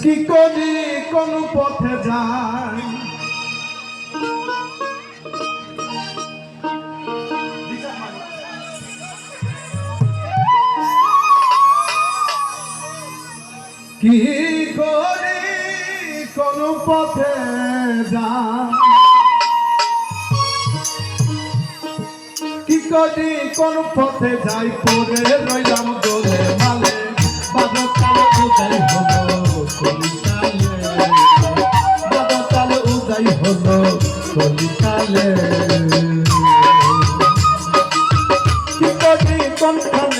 কি করি কোন পথে যাই? কি করি কোন পথে কি করি? কোন পথে যাই? পরে রইলাম দোলে মালে। বাদকাল উদয় হলো কলিকালে বাদকাল উদয় হলো কলিকালে কি করি? কোনখানে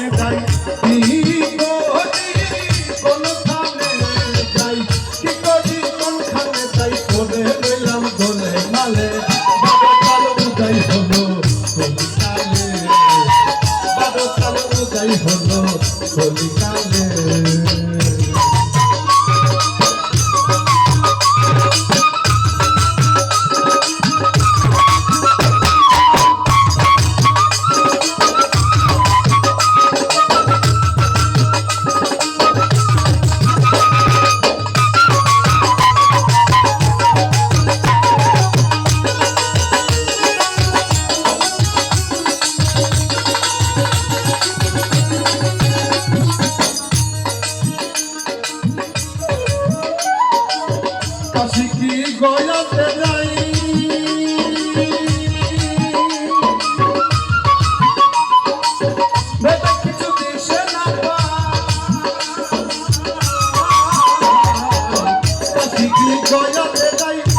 কি যাই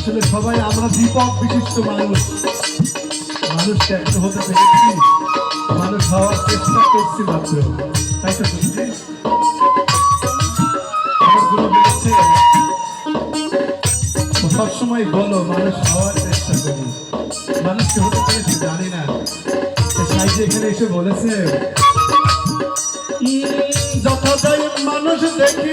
আসলে সবাই আমরা দীপক বিশিষ্ট মানুষ। মানুষকে একটা হতে পেরেছি মানুষ হওয়ার চেষ্টা করছি মাত্র। তাই তো সবসময় বলো মানুষ হওয়ার চেষ্টা করি। মানুষকে হতে পেরেছি জানি না। সাইজে এখানে এসে বলেছে উম, মানুষ দেখি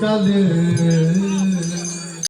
কাম উদয়